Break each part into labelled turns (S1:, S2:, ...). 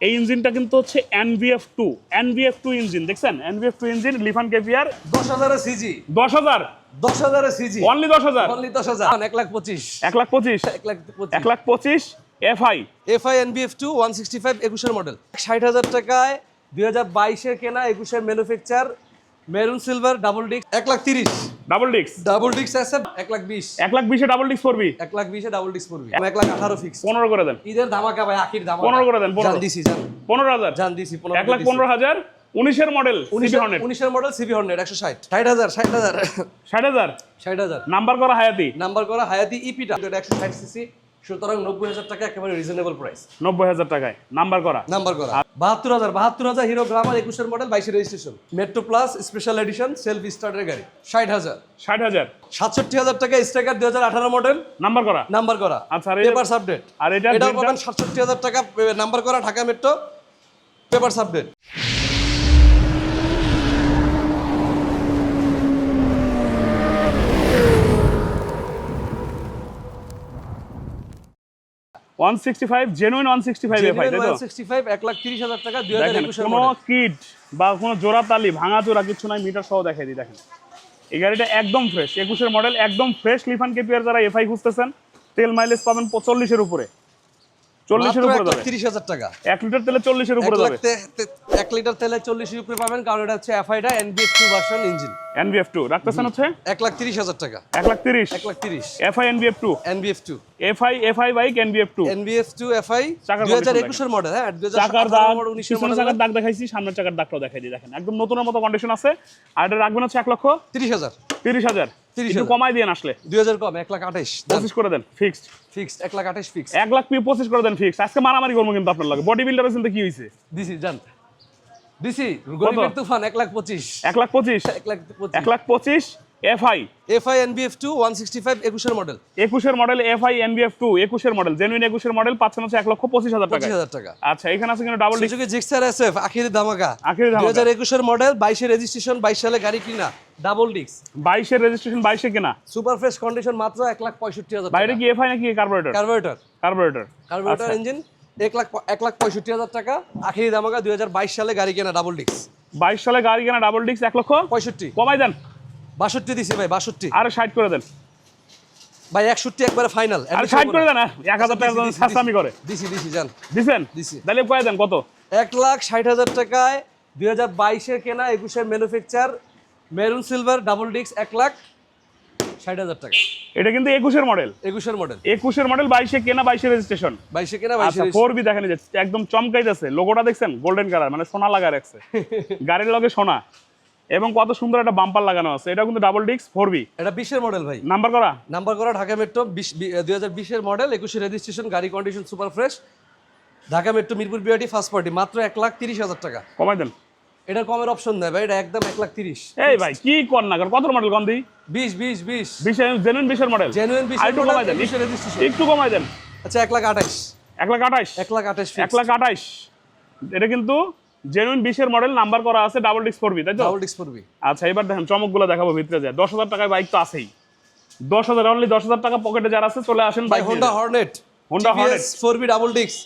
S1: এই ইঞ্জিনটা কিন্তু হচ্ছে NVF two NVF two engine দেখছেন? এনভিএফ টু ইঞ্জিন লিফান কেভিয়ার
S2: দশ হাজারের সিজি।
S1: দশ হাজার?
S2: দশ হাজারের সিজি।
S1: অনলি দশ হাজার?
S2: অনলি দশ হাজার। এক লাখ পঁচিশ।
S1: এক লাখ পঁচিশ?
S2: এক লাখ
S1: এক লাখ পঁচিশ FI.
S2: FI NBF two one sixty five একুশের মডেল। ষাট হাজার টাকায় দুই হাজার বাইশের কেনা একুশের manufacture maroon silver double disc. এক লাখ তিরিশ।
S1: ডাবল ডিক্স
S2: ডাবল ডিক্স আছে এক লাখ বিশ।
S1: এক লাখ বিশে ডাবল ডিক্স পড়বি
S2: এক লাখ বিশে ডাবল ডিক্স পড়বি এক লাখ আঠারো ফিক্স
S1: পনেরো করে দেন।
S2: ঈদের ধামাকা ভাই আখির ধামাকা।
S1: পনেরো করে দেন, পনেরো।
S2: জান দিছি জান।
S1: পনেরো হাজার।
S2: জান দিছি
S1: এক লাখ পনেরো হাজার উনিশের মডেল
S2: উনিশের মডেল সিভি হন্ড্রেড একশো ষাট। ষাট হাজার ষাট হাজার।
S1: ষাট হাজার?
S2: ষাট হাজার।
S1: নাম্বার করা হায়াতি
S2: নাম্বার করা হায়াতি ইপিটা একশো ষাট সিসি সুতরাং নব্বই হাজার টাকা একেবারে রিজনেবল প্রাইস
S1: নব্বই হাজার টাকায়। নাম্বার করা।
S2: নাম্বার করা। বাহাত্তর হাজার বাহাত্তর হাজার হিরো গ্রামার একুশের মডেল বাইশের registration metro plus special edition self স্টার্টের গাড়ি। ষাট হাজার।
S1: ষাট হাজার।
S2: সাতষট্টি হাজার টাকা স্ট্রাইকার দুই হাজার আঠারো মডেল
S1: নাম্বার করা।
S2: নাম্বার করা।
S1: আচ্ছা
S2: পেপার সাবডেট
S1: আর এটা
S2: এটা সাতষট্টি হাজার টাকা নাম্বার করা ঢাকা মেট্রো পেপার
S1: সাবডেট 165 জেনুইন 165 এফআই তাই তো?
S2: 165 1 লাখ হাজার টাকা 2021
S1: কিট বা কোনো জোড়া ভাঙা জোড়া কিছু মিটার সহ দেখাই দেখেন। এই গাড়িটা একদম ফ্রেশ 21 মডেল একদম ফ্রেশ লিফান কেপিআর যারা এফআই খুঁজতেছেন তেল মাইলেজ পাবেন 45 উপরে। চল্লিশের উপরে যাবে।
S2: 30000 টাকা।
S1: 1 লিটার তেলে 40
S2: এর উপরে
S1: যাবে।
S2: লিটার তেলে 40 এর উপরে পাবেন কারণ এটা হচ্ছে এফআইটা এনবিএস2 ভার্সন ইঞ্জিন
S1: এনবিএফ টু রাখতেছেন হচ্ছে?
S2: এক লাখ তিরিশ হাজার টাকা।
S1: এক লাখ তিরিশ?
S2: এক লাখ তিরিশ।
S1: FI NBF two
S2: NBF two
S1: FI FI bike NBF two
S2: NBF two FI দুই হাজার একুশের মডেল হ্যাঁ দুই হাজার
S1: চাকার দাগ
S2: মডেল
S1: চাকার দাগ দেখাইছি সামনের চাকার দাগটাও দেখাই দিই দেখেন। একদম নতুনের মতো কন্ডিশন আছে। আর এটা রাখবেন হচ্ছে এক লক্ষ
S2: তিরিশ হাজার।
S1: তিরিশ হাজার।
S2: 30,000
S1: একটু কমাই দিয়ে আসলে।
S2: দুই হাজার কম এক লাখ আঠাইশ।
S1: পঁচিশ করে দেন ফিক্সড
S2: ফিক্সড এক লাখ আঠাইশ ফিক্স
S1: এক লাখ পি- পঁচিশ করে দেন ফিক্স আজকে মারামারি করব কিন্তু আপনার লাগে। বডি বিল্ডার কিন্তু কি হয়েছে
S2: দিছি জান দিছি গরিবের তুফান এক লাখ পঁচিশ।
S1: এক লাখ পঁচিশ?
S2: এক লাখ
S1: এক লাখ পঁচিশ FI.
S2: FI NBF two one sixty five একুশের মডেল
S1: একুশের মডেল এফআই এনবিএফ টু একুশের মডেল জেনুইন একুশের মডেল পাচ্ছেন হচ্ছে এক লক্ষ পঁচিশ হাজার টাকা
S2: হাজার টাকা।
S1: আচ্ছা এখানে আছে কিন্তু ডাবল ডিস্ক
S2: জিক্সার এসএফ আখিরি ধামাকা।
S1: আখিরি ধামাকা।
S2: দুই হাজার একুশের মডেল বাইশে রেজিস্ট্রেশন বাইশ সালে গাড়ি কিনা। ডাবল ডিস্ক
S1: বাইশের রেজিস্ট্রেশন বাইশে কেনা।
S2: সুপার ফ্রেশ কন্ডিশন মাত্র এক লাখ পঁয়ষট্টি হাজার
S1: বাইরে কি এফআই নাকি carburettor
S2: carburettor
S1: carburettor
S2: carburettor engine এক লাখ এক লাখ পঁয়ষট্টি হাজার টাকা আখিরি ধামাকা দুই হাজার বাইশ সালে গাড়ি কেনা ডাবল ডিস্ক
S1: বাইশ সালে গাড়ি কেনা ডাবল ডিস্ক এক লক্ষ?
S2: পঁয়ষট্টি।
S1: কমাই দেন।
S2: বাষট্টি দিছি ভাই বাষট্টি।
S1: আরে ষাট করে দেন।
S2: ভাই একষট্টি একবারে ফাইনাল
S1: আরে ষাট করে দেন। হ্যাঁ। এক হাজার টাকা সাস্তামি করে।
S2: দিছি দিছি জান
S1: দিছেন?
S2: দিছি।
S1: তাহলে কয়ে দেন কত?
S2: এক লাখ ষাট হাজার টাকায় দুই হাজার বাইশে কেনা একুশের manufacture maroon silver double disc এক লাখ। ষাট হাজার টাকা।
S1: এটা কিন্তু একুশের মডেল
S2: একুশের মডেল
S1: একুশের মডেল বাইশে কেনা বাইশে রেজিস্ট্রেশন
S2: বাইশে কেনা বাইশে
S1: আচ্ছা ফোর বি দেখেন একদম চমকাই যাচ্ছে লোগোটা দেখছেন? গোল্ডেন কালার মানে সোনা লাগা রাখছে। গাড়ির লগে সোনা। এবং কত সুন্দর একটা বাম্পার লাগানো আছে। এটা কিন্তু ডাবল ডিস্ক ফোর বি
S2: এটা বিশের মডেল ভাই।
S1: নাম্বার করা?
S2: নাম্বার করা ঢাকা মেট্রো বিশ দুই হাজার বিশের মডেল একুশে রেজিস্ট্রেশন গাড়ি condition super fresh Dhaka metro Mirpur BRT first party মাত্র এক লাখ তিরিশ হাজার টাকা।
S1: কমাই দেন।
S2: এটার কমের অপশন দেয় ভাই এটা একদম এক লাখ তিরিশ।
S1: এই ভাই কি কর না কত মডেল কম দিই?
S2: বিশ বিশ বিশ।
S1: বিশ জেনুইন বিশের মডেল
S2: জেনুইন বিশ
S1: একটু কমাই দেন একটু কমাই দেন।
S2: আচ্ছা এক লাখ আঠাইশ।
S1: এক লাখ আঠাশ
S2: এক লাখ আঠাইশ
S1: এক লাখ আঠাশ এটা কিন্তু জেনুইন বিশের মডেল নাম্বার করা আছে ডাবল ডিস্ক ফোর তাই তো?
S2: ডাবল ডিস্ক পড়বি।
S1: আচ্ছা এবার দেখেন চমকগুলো দেখাবো ভিতরে যায়। দশ হাজার টাকায় বাইক তো আছেই। দশ হাজার অনলি দশ হাজার টাকা পকেটে যারা আছে চলে আসেন
S2: ভাই
S1: bike
S2: Honda Hornet
S1: Honda Hornet।
S2: Four B double disc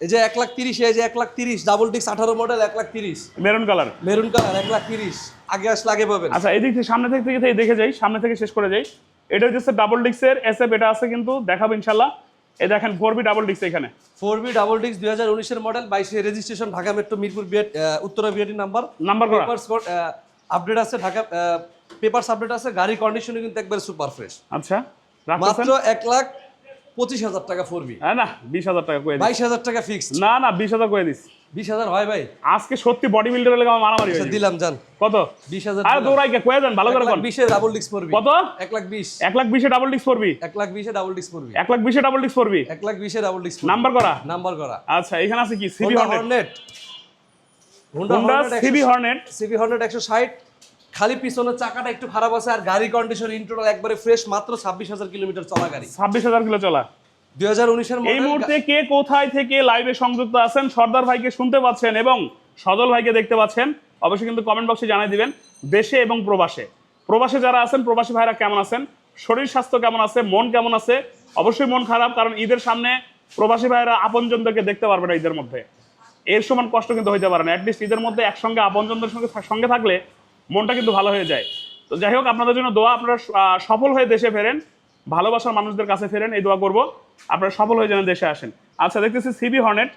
S2: এই যে এক লাখ তিরিশ এই যে এক লাখ তিরিশ ডাবল ডিক্স আঠারো মডেল এক লাখ তিরিশ।
S1: মেরুন কালার
S2: মেরুন কালার এক লাখ তিরিশ। আগে আসলে আগে পাবেন।
S1: আচ্ছা এদিক থেকে সামনে থেকে থেকে দেখে যাই সামনে থেকে শেষ করে যাই। এটা হচ্ছে ডাবল ডিস্কের এসএফ এটা আছে কিন্তু দেখাবো ইনশাল্লাহ এই দেখেন ফোর বি ডাবল ডিক্স এখানে।
S2: ফোর বি ডাবল ডিক্স দুই হাজার উনিশের মডেল বাইশে রেজিস্ট্রেশন ঢাকা মেট্রো মিরপুর বিএড উত্তরা বিএডি নাম্বার
S1: নাম্বার করা।
S2: পেপার্স আপডেট আছে ঢাকা পেপার্স আপডেট আছে গাড়ির কন্ডিশনে কিন্তু একবার সুপার ফ্রেশ
S1: আচ্ছা
S2: মাত্র এক লাখ পঁচিশ হাজার টাকা ফোর বি
S1: হ্যাঁ না বিশ হাজার টাকা করে
S2: বাইশ হাজার টাকা ফিক্সড
S1: না না বিশ হাজার করে দিস।
S2: বিশ হাজার হয় ভাই।
S1: আজকে সত্যি বডি বিল্ডার লেগে আমার মারামারি
S2: আচ্ছা, দিলাম জান।
S1: কত?
S2: বিশ হাজার
S1: আরে দৌড়াই কে কয়ে দেন ভালো করে কোন
S2: বিশে ডাবল ডিস্ক পড়বি
S1: কত?
S2: এক লাখ বিশ।
S1: এক লাখ বিশে ডাবল ডিস্ক করবি
S2: এক লাখ বিশে ডাবল ডিস্ক পড়বি
S1: এক লাখ বিশে ডাবল ডিস্ক করবি
S2: এক লাখ বিশে ডাবল ডিস্ক
S1: নাম্বার করা?
S2: নাম্বার করা।
S1: আচ্ছা এখানে আছে কি? CB Hornet
S2: Hornet
S1: Honda CB Hornet
S2: CB Hornet একশো ষাট। খালি পিছনের চাকাটা একটু খারাপ আছে আর গাড়ি কন্ডিশন ইন্টোটাল একবারে ফ্রেশ মাত্র ছাব্বিশ হাজার কিলোমিটার চলা গাড়ি।
S1: ছাব্বিশ হাজার কিলো চলা।
S2: দুই হাজার উনিশের
S1: এই মুহূর্তে কে কোথায় থেকে লাইভে সংযুক্ত আছেন সর্দার ভাইকে শুনতে পাচ্ছেন এবং সদল ভাইকে দেখতে পাচ্ছেন অবশ্যই কিন্তু কমেন্ট বক্সে জানিয়ে দিবেন দেশে এবং প্রবাসে। প্রবাসে যারা আছেন প্রবাসী ভাইরা কেমন আছেন? শরীর স্বাস্থ্য কেমন আছে? মন কেমন আছে? অবশ্যই মন খারাপ কারণ ঈদের সামনে প্রবাসী ভাইরা আপনজনদেরকে দেখতে পারবে না ঈদের মধ্যে। এর সমান কষ্ট কিন্তু হইতে পারে না। অ্যাটলিস্ট ঈদের মধ্যে একসঙ্গে আপনজনদের সঙ্গে সঙ্গে থাকলে মনটা কিন্তু ভালো হয়ে যায়। তো যাই হোক আপনাদের জন্য দোয়া আপনারা সফল হয়ে দেশে ফেরেন ভালোবাসার মানুষদের কাছে ফেরেন এই দোয়া করব। আপনারা সফল হয়ে যেন দেশে আসেন। আচ্ছা দেখতেছি সিবি হর্নেট।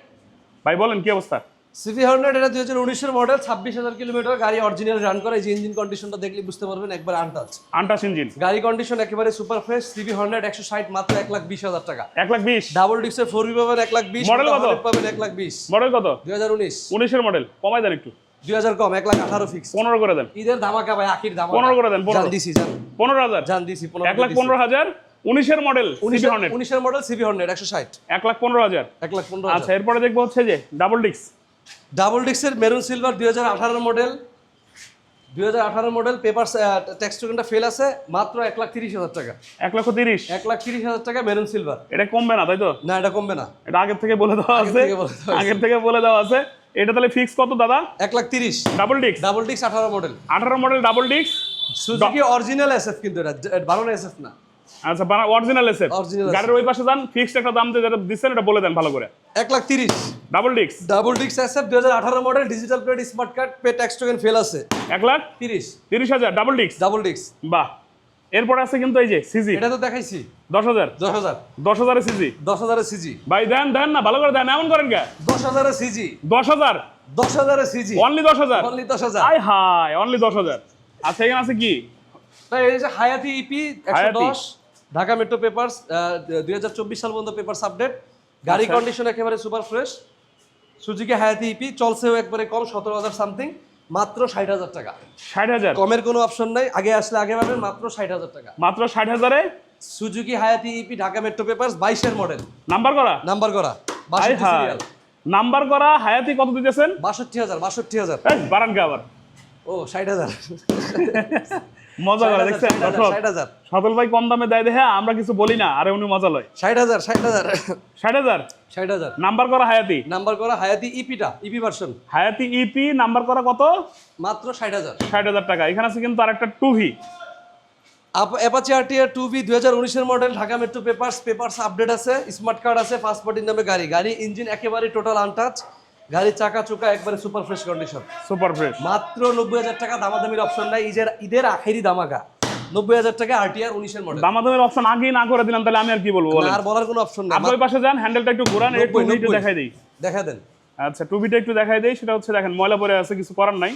S1: ভাই বলেন কি অবস্থা?
S2: সিভি হান্ড্রেড এটা দুই হাজার উনিশের মডেল ছাব্বিশ হাজার কিলোমিটার গাড়ি অরিজিনাল রান করে এই যে ইঞ্জিন কন্ডিশনটা দেখলে বুঝতে পারবেন একবার আনটাচ
S1: আন্টাস ইঞ্জিন
S2: গাড়ি কন্ডিশন একেবারে সুপার ফ্রেশ সিভি হান্ড্রেড একশো ষাট মাত্র এক লাখ বিশ হাজার টাকা।
S1: এক লাখ বিশ।
S2: ডাবল ডিক্সের ফোর বি পাবেন এক লাখ বিশ
S1: মডেল কত?
S2: পাবেন এক লাখ বিশ।
S1: মডেল কত?
S2: দুই হাজার উনিশ।
S1: উনিশের মডেল কমাই দেন একটু।
S2: দুই হাজার কম এক লাখ আঠারো ফিক্স
S1: পনেরো করে দেন।
S2: ঈদের ধামাকা ভাই আখির ধামাকা।
S1: পনেরো করে দেন।
S2: জান দিছি জান।
S1: পনেরো হাজার।
S2: জান দিছি
S1: এক লাখ পনেরো হাজার উনিশের মডেল সিবি হর্নেট
S2: উনিশের মডেল সিভি হান্ড্রেড একশো ষাট।
S1: এক লাখ পনেরো হাজার।
S2: এক লাখ পনেরো
S1: আচ্ছা এরপরে দেখব হচ্ছে যে ডাবল ডিক্স
S2: ডাবল ডিক্সের মেরুন সিলভার দুই হাজার আঠারো মডেল দুই হাজার আঠারো মডেল পেপার ট্যাক্স টোকেনটা ফেল আছে মাত্র এক লাখ তিরিশ হাজার টাকা।
S1: এক লক্ষ তিরিশ।
S2: এক লাখ তিরিশ হাজার টাকা মেরুন সিলভার
S1: এটা কমবে না তাই তো?
S2: না এটা কমবে না।
S1: এটা আগের থেকে বলে দেওয়া আছে।
S2: থেকে বলে দেওয়া আছে।
S1: আগের থেকে বলে দেওয়া আছে। এটা তাহলে ফিক্স কত দাদা?
S2: এক লাখ তিরিশ।
S1: ডাবল ডিক্স
S2: ডাবল ডিক্স আঠারো মডেল
S1: আঠারো মডেল ডাবল ডিক্স
S2: সুজুকি অরিজিনাল এসএফ কিন্তু এটা বারো এসএফ না
S1: আচ্ছা অরিজিনাল এসে
S2: Original
S1: গাড়ির ওই পাশে যান ফিক্সড একটা দাম দিয়ে যেটা দিচ্ছেন এটা বলে দেন ভালো করে।
S2: এক লাখ তিরিশ।
S1: ডাবল ডিক্স
S2: ডাবল ডিক্স এসএফ দুই হাজার আঠারো model digital plate smart card pay tax token fail আছে।
S1: এক লাখ?
S2: তিরিশ।
S1: তিরিশ হাজার ডাবল ডিক্স
S2: ডাবল ডিক্স
S1: বাহ। এরপরে আছে কিন্তু এই যে সিজি।
S2: এটা তো দেখাইছি।
S1: দশ হাজার।
S2: দশ হাজার।
S1: দশ হাজারের সিজি।
S2: দশ হাজারের সিজি।
S1: ভাই দেন দেন না ভালো করে দেন এমন করেন কে?
S2: দশ হাজারের সিজি।
S1: দশ হাজার।
S2: দশ হাজারের সিজি।
S1: অনলি দশ হাজার।
S2: অনলি দশ হাজার।
S1: আয় হায় অনলি দশ হাজার। আচ্ছা এখানে আছে কি?
S2: তাই এই যে হায়াতি ইপি একশো
S1: হায়াতি।
S2: দশ ঢাকা মেট্রো পেপার্স দুই হাজার চব্বিশ সাল পর্যন্ত পেপার্স আপডেট গাড়ি
S1: আচ্ছা।
S2: কন্ডিশন একেবারে super fresh Suzuki Hayate EP চলছেও একবারে কম সতেরো হাজার সামথিং মাত্র ষাট হাজার টাকা।
S1: ষাট হাজার?
S2: কমের কোনো অপশন নাই আগে আসলে আগে পাবেন মাত্র ষাট হাজার টাকা।
S1: মাত্র ষাট হাজারে?
S2: Suzuki Hayate EP Dhaka metro paper বাইশের মডেল।
S1: নাম্বার করা?
S2: নাম্বার করা
S1: নাম্বার করা হায়াতি কত দিতেছেন?
S2: বাষট্টি হাজার বাষট্টি হাজার।
S1: বারান আবার।
S2: ও ষাট হাজার।
S1: মজা করে দেখছেন? ভাই কম দামে দেয় দেখে আমরা কিছু বলি না আরে উনি মজা লয়।
S2: ষাট হাজার ষাট হাজার।
S1: ষাট হাজার?
S2: ষাট হাজার।
S1: নাম্বার করা হায়াতি?
S2: নাম্বার করা Hayate ইপিটা EP version
S1: Hayate EP number করা কত?
S2: মাত্র ষাট হাজার।
S1: ষাট হাজার টাকা। এখানে আছে কিন্তু আরেকটা two V
S2: Apache RTR two B দুই হাজার উনিশের model Dhaka metro papers papers update আছে স্মার্ট কার্ড আছে ফার্স্ট পার্টির নামে গাড়ি। গাড়ি ইঞ্জিন একেবারে টোটাল আনটাচ গাড়ির চাকা চোকা একবারে super fresh condition
S1: super fresh
S2: মাত্র নব্বই হাজার টাকা দামাদামির অপশন নাই। ঈদের ঈদের আখেরি দামাকা নব্বই হাজার টাকা আরটিআর উনিশের মডেল
S1: দামাদামের অপশন আগেই না করে দিলাম তাহলে আমি আর কি বলব বলেন?
S2: আর বলার কোনো অপশন নাই
S1: আপনি পাশে যান হ্যান্ডেলটা একটু ঘোরান একটু। দেখাই দিই।
S2: দেখা দেন।
S1: আচ্ছা টুবিটা একটু দেখাই দেই সেটা হচ্ছে দেখেন ময়লা পরে আছে কিছু করার নাই।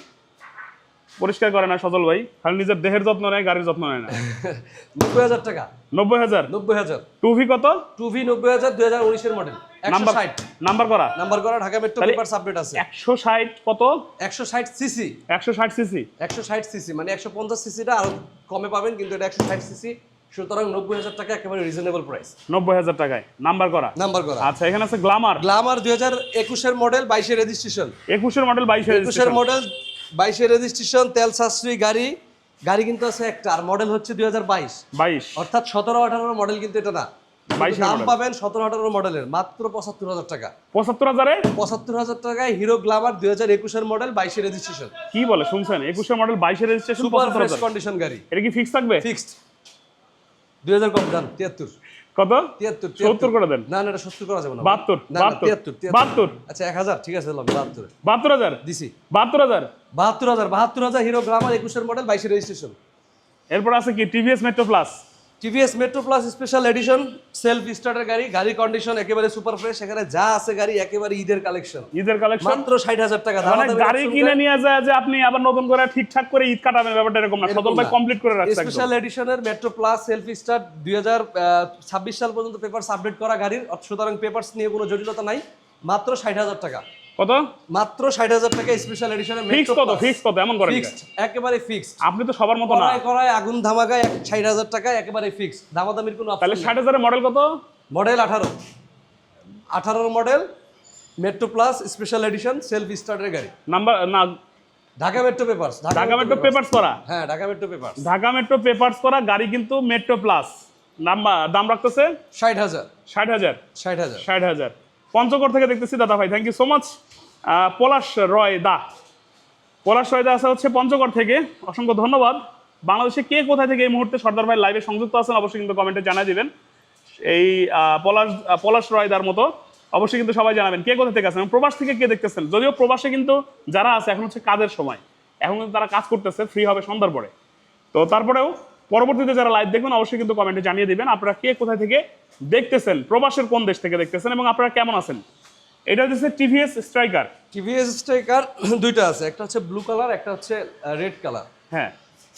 S1: পরিষ্কার করে না সজল ভাই খালি নিজের দেহের যত্ন নেয় গাড়ির যত্ন নেয় না।
S2: নব্বই হাজার টাকা।
S1: নব্বই হাজার?
S2: নব্বই হাজার।
S1: টুভি কত?
S2: টুভি নব্বই হাজার দুই হাজার উনিশের মডেল
S1: নাম্বার নাম্বার করা।
S2: নাম্বার করা ঢাকা মেট্রো
S1: তাহলে-
S2: পেপার্স আছে।
S1: একশো ষাট কত?
S2: একশো ষাট সিসি।
S1: একশো ষাট সিসি।
S2: একশো ষাট সিসি মানে সিসিটা আরও কমে পাবেন কিন্তু এটা একশো ষাট সিসি। সুতরাং নব্বই হাজার টাকা একেবারে রিজনেবল প্রাইস
S1: নব্বই হাজার টাকায়। নাম্বার করা।
S2: নাম্বার করা।
S1: আচ্ছা এখানে আছে গ্লামার
S2: গ্লামার দুই হাজার একুশের মডেল বাইশের রেজিস্ট্রেশন
S1: একুশের মডেল বাইশের
S2: একুশের মডেল বাইশের রেজিস্ট্রেশন তেল সাশ্রয়ী গাড়ি। গাড়ি কিন্তু আছে একটা আর মডেল হচ্ছে দুই হাজার বাইশ।
S1: বাইশ।
S2: অর্থাৎ সতেরো আঠারো মডেল কিন্তু এটা না।
S1: 22 এর
S2: দাম। পাবেন সতেরো আঠারো মডেলের মাত্র পঁচাত্তর হাজার টাকা।
S1: পঁচাত্তর হাজারে?
S2: পঁচাত্তর হাজার টাকায় হিরো গ্লামার দুই হাজার একুশের মডেল বাইশের রেজিস্ট্রেশন।
S1: কি বলে শুনছেন? একুশের মডেল বাইশের রেজিস্ট্রেশন
S2: সুপার ফ্রেশ কন্ডিশন গাড়ি।
S1: এটা কি ফিক্স থাকবে?
S2: ফিক্সড দুই হাজার কম দাম তিয়াত্তর।
S1: কত?
S2: তিয়াত্তর
S1: সত্তর করে দেন।
S2: না না এটা সত্তর করা যাবে না।
S1: বাহাত্তর বাহাত্তর
S2: তিয়াত্তর তিয়াত্তর।
S1: বাহাত্তর।
S2: আচ্ছা এক হাজার ঠিক আছে বাহাত্তর।
S1: বাহাত্তর হাজার?
S2: দিছি।
S1: বাহাত্তর হাজার?
S2: বাহাত্তর হাজার বাহাত্তর হাজার হিরো গ্লামার একুশের মডেল বাইশের রেজিস্ট্রেশন।
S1: এরপর আছে কি? TVS Metro Plus
S2: TVS Metro Plus special edition self starter গাড়ি গাড়ির কন্ডিশন একেবারে সুপার ফ্রেশ এখানে যা আছে গাড়ি একেবারে ঈদের কালেকশন
S1: ঈদের কালেকশন
S2: মাত্র ষাট হাজার টাকা
S1: মানে গাড়ি কিনে নিয়ে যায় যে আপনি আবার নতুন করে ঠিকঠাক করে ঈদ কাটাবেন ব্যাপারটা এরকম না। সদল ভাই কমপ্লিট করে রাখছে
S2: স্পেশাল এডিশনের মেট্রো প্লাস সেলফ স্টার্ট দুই হাজার ছাব্বিশ সাল পর্যন্ত পেপারস আপডেট করা গাড়ির। সুতরাং পেপারস নিয়ে কোনো জটিলতা নাই। মাত্র ষাট হাজার টাকা।
S1: কত?
S2: মাত্র ষাট হাজার টাকা স্পেশাল এডিশনের
S1: ফিক্স কত? ফিক্স কত? এমন করেন
S2: ফিক্সড একেবারে ফিক্সড
S1: আপনি তো সবার মতো না।
S2: করায় আগুন ষাট হাজার টাকা একেবারে ফিক্সড দামাদামির কোনো
S1: তাহলে ষাট হাজারের মডেল কত?
S2: মডেল আঠারো। আঠারোর model Metro Plus special edition self স্টার্টের গাড়ি।
S1: নাম্বার না
S2: Dhaka metro papers
S1: Dhaka metro papers করা?
S2: হ্যাঁ Dhaka metro papers
S1: Dhaka metro papers করা গাড়ি কিন্তু মেট্রো প্লাস নাম্বার দাম রাখতেছে?
S2: ষাট হাজার।
S1: ষাট হাজার।
S2: ষাট হাজার।
S1: ষাট হাজার। পঞ্চগড় থেকে দেখতেছি দাদা ভাই। Thank you so much Palash Roy দা। পলাশ রয় দা আছে হচ্ছে পঞ্চগড় থেকে। অসংখ্য ধন্যবাদ। বাংলাদেশে কে কোথায় থেকে এই মুহূর্তে সর্দার ভাই লাইভে সংযুক্ত আছেন অবশ্যই কিন্তু কমেন্টে জানাই দিবেন। এই পলাশ পলাশ রয় রয়দার মতো অবশ্যই কিন্তু সবাই জানাবেন কে কোথা থেকে আছেন প্রবাস থেকে কে দেখতেছেন। যদিও প্রবাসে কিন্তু যারা আছে, এখন হচ্ছে কাজের সময়। এখন কিন্তু তারা কাজ করতেছে ফ্রি হবে সন্ধ্যার পরে। তো তারপরেও পরবর্তীতে যারা লাইভ দেখবেন অবশ্যই কিন্তু কমেন্টে জানিয়ে দিবেন আপনারা কে কোথা থেকে দেখতেছেন, প্রবাসের কোন দেশ থেকে দেখতেছেন এবং আপনারা কেমন আছেন। এটা হচ্ছে টিভিএস স্ট্রাইকার
S2: টিভিএস স্ট্রাইকার দুইটা আছে একটা হচ্ছে ব্লু কালার একটা হচ্ছে রেড কালার
S1: হ্যাঁ।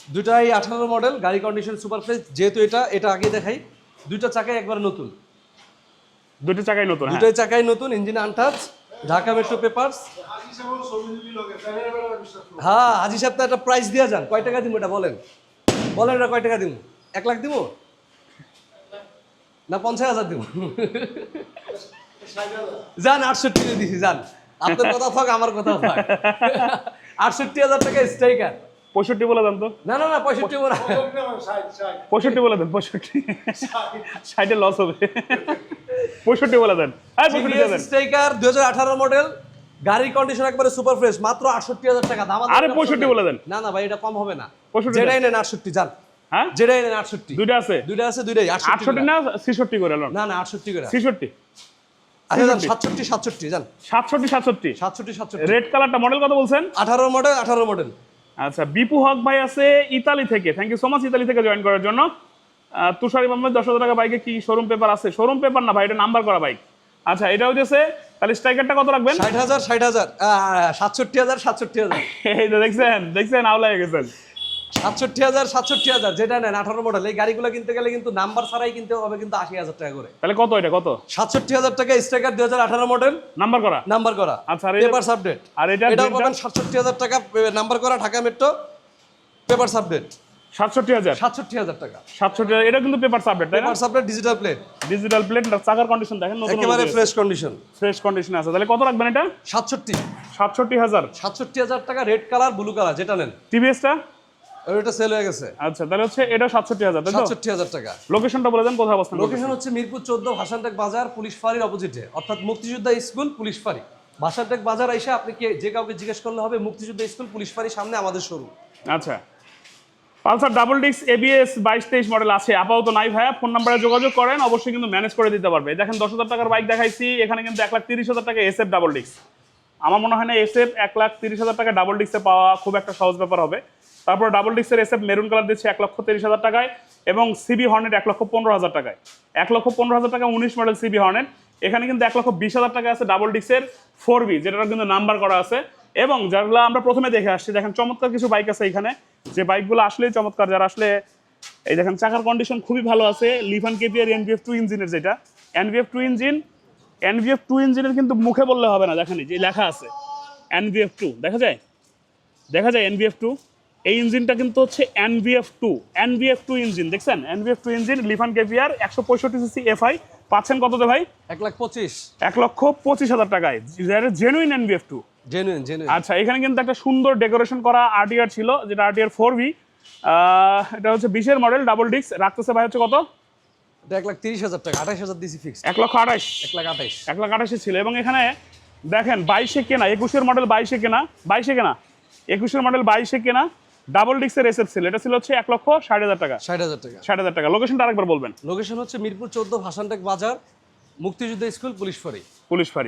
S2: দুটাই আঠারো মডেল গাড়ি কন্ডিশন সুপার ফ্রেশ যেহেতু এটা এটা আগে দেখাই দুইটা চাকাই একবার নতুন।
S1: দুটো চাকাই নতুন হ্যাঁ।
S2: দুটাই চাকাই নতুন engine untouch Dhaka metro papers হ্যাঁ হাজি সাহেব তো একটা প্রাইস দেওয়া যান কয় টাকা দিব এটা বলেন? বলেন এটা কয় টাকা দিব এক লাখ দিব না পঞ্চাশ হাজার দিব যান আটষট্টি দিছি যান আপনার কথা থাক আমার কথা থাক। আটষট্টি হাজার টাকা স্ট্রাইকার
S1: পঁয়ষট্টি বলে দেন তো।
S2: না না না পঁয়ষট্টি বলা
S1: পঁয়ষট্টি বলে দেন পঁয়ষট্টি। ষাটে লস হবে। পঁয়ষট্টি বলে দেন। হ্যাঁ পঁয়ষট্টি
S2: স্ট্রাইকার দুই হাজার আঠারো মডেল গাড়ির কন্ডিশন একবারে সুপার ফ্রেশ মাত্র আটষট্টি হাজার টাকা। দাম
S1: আরে
S2: একটা
S1: 65
S2: option
S1: বলে দেন।
S2: না না ভাই এটা কম হবে না।
S1: 65
S2: যেটাই নেন আটষট্টি যান
S1: হ্যাঁ?
S2: যেটাই নেন আটষট্টি।
S1: দুইটা আছে?
S2: দুইটা আছে দুইটাই আটষট্টি
S1: না ছিষট্টি করে
S2: না না আটষট্টি করে।
S1: ছিষট্টি।
S2: সাতষট্টি সাতষট্টি যান
S1: সাতষট্টি সাতষট্টি।
S2: সাতষট্টি সাতষট্টি।
S1: রেড কালারটা মডেল কত বলছেন?
S2: আঠারো মডেল আঠারো মডেল
S1: আচ্ছা বিপু হক ভাই আছে ইতালি থেকে। Thank you so much Italy থেকে জয়েন করার জন্য। তুষার মোহাম্মদ দশ হাজার টাকা বাইকে কি শোরুম পেপার আছে? শোরুম পেপার না ভাই এটা নাম্বার করা বাইক আচ্ছা এটা হচ্ছে তাহলে স্ট্রাইকারটা কত রাখবেন?
S2: ষাট হাজার ষাট হাজার। সাতষট্টি হাজার সাতষট্টি হাজার।
S1: এই তো দেখছেন দেখছেন আওলা হয়ে গেছেন।
S2: সাতষট্টি হাজার সাতষট্টি হাজার যেটা নেন আঠারো মডেল এই গাড়িগুলো কিনতে গেলে কিন্তু নাম্বার ছাড়াই কিনতে হবে কিন্তু আশি হাজার টাকা করে।
S1: তাহলে কত এটা কত?
S2: সাতষট্টি হাজার টাকা দুই হাজার আঠারো মডেল
S1: নাম্বার করা?
S2: নাম্বার করা।
S1: আচ্ছা,
S2: পেপারস আপডেট
S1: আর এটা দুইটা?
S2: পাবেন সাতষট্টি হাজার টাকা নাম্বার করা ঢাকা মেট্রো পেপারস আপডেট
S1: সাতষট্টি হাজার?
S2: সাতষট্টি হাজার টাকা।
S1: সাতষট্টি এটা কিন্তু পেপার তাই না?
S2: Papers digital plate
S1: digital plate চাকার কন্ডিশন দেখেন
S2: একেবারে ফ্রেশ কন্ডিশন
S1: ফ্রেশ কন্ডিশন আছে তাহলে কত রাখবেন এটা?
S2: সাতষট্টি।
S1: সাতষট্টি হাজার।
S2: সাতষট্টি হাজার টাকা রেড কালার ব্লু কালার যেটা নেন।
S1: টিভিএসটা
S2: সেল হয়ে গেছে।
S1: আচ্ছা তাহলে হচ্ছে এটা তাই তো?
S2: টাকা।
S1: লোকেশনটা বলে দেন কোথায় অবস্থান
S2: লোকেশন হচ্ছে মিরপুর ভাসানটেক বাজার পুলিশ ফাঁড়ির অপোজিটে অর্থাৎ মুক্তিযোদ্ধা স্কুল পুলিশ ফাঁড়ি। ভাসানটেক বাজার আপনি যে কাউকে জিজ্ঞেস করলে হবে মুক্তিযোদ্ধা স্কুল পুলিশ ফাঁড়ির সামনে আমাদের শোরুম
S1: আচ্ছা। পালসার ডাবল ডিক্স এবিএস বাইশ তেইশ মডেল আছে। আপাতত নাই ভাইয়া ফোন নাম্বারে যোগাযোগ করেন অবশ্যই কিন্তু ম্যানেজ করে দিতে পারবে। দেখেন দশ হাজার টাকার বাইক দেখাইছি এখানে কিন্তু এক লাখ তিরিশ হাজার টাকা এসএফ ডাবল ডিক্স আমার মনে হয় না এসএফ এক লাখ তিরিশ হাজার টাকা ডাবল ডিক্সে পাওয়া খুব একটা সহজ ব্যাপার হবে। তারপর ডাবল ডিক্সের এসএফ মেরুন কালার দিচ্ছে এক লক্ষ তিরিশ হাজার টাকায় এবং সিবি হর্নেট এক লক্ষ পনেরো হাজার টাকায়। এক লক্ষ পনেরো হাজার টাকা উনিশ মডেল সিবি হর্নেট এখানে কিন্তু এক লক্ষ বিশ হাজার টাকা আছে ডাবল ডিক্সের ফোর বি যেটার কিন্তু নাম্বার করা আছে। এবং যেগুলো আমরা প্রথমে দেখে আসছি, দেখেন চমৎকার কিছু বাইক আছে এখানে। যে বাইকগুলো আসলেই চমৎকার, যারা আসলে এই দেখেন চাকার কন্ডিশন খুবই ভালো আছে। লিফান কেপিআর এনভিএফ টু ইঞ্জিনের যেটা। NVF two engine NVF two ইঞ্জিনের কিন্তু মুখে বললে হবে না, দেখেন যে লেখা আছে। এনভিএফ টু দেখা যায়? দেখা যায় এনভিএফ টু এই ইঞ্জিনটা কিন্তু হচ্ছে NVF two NVF two engine দেখছেন? NVF two engine Lifan KPR একশো পঁয়ষট্টি সিসি এফআই। পাচ্ছেন কততে ভাই?
S2: এক লাখ পঁচিশ।
S1: এক লক্ষ পঁচিশ হাজার টাকায়। Genuine NVF two
S2: genuine genuine
S1: আচ্ছা এখানে কিন্তু একটা সুন্দর ডেকোরেশন করা আরটিআর ছিল যেটা আরটিআর ফোর ভি এটা হচ্ছে বিশের মডেল ডাবল ডিস্ক রাখতেছে ভাই হচ্ছে কত?
S2: এক লাখ তিরিশ হাজার টাকা আঠাশ হাজার দিছি ফিক্স
S1: এক লক্ষ আঠাশ
S2: এক লাখ আঠাইশ।
S1: এক লাখ আঠাশে ছিল। এবং এখানে দেখেন বাইশে কেনা একুশের মডেল বাইশে কেনা। বাইশে কেনা? একুশের মডেল বাইশে কেনা? ডাবল ডিক্সের এসএফ সেল এটা ছিল হচ্ছে এক লক্ষ ষাট হাজার টাকা।
S2: ষাট হাজার টাকা।
S1: ষাট হাজার টাকা। লোকেশনটা আরেকবার বলবেন।
S2: লোকেশন হচ্ছে মিরপুর চোদ্দ ভাসানটেক বাজার মুক্তিযুদ্ধ স্কুল পুলিশ ফাঁড়ি।
S1: পুলিশ ফাঁড়ি।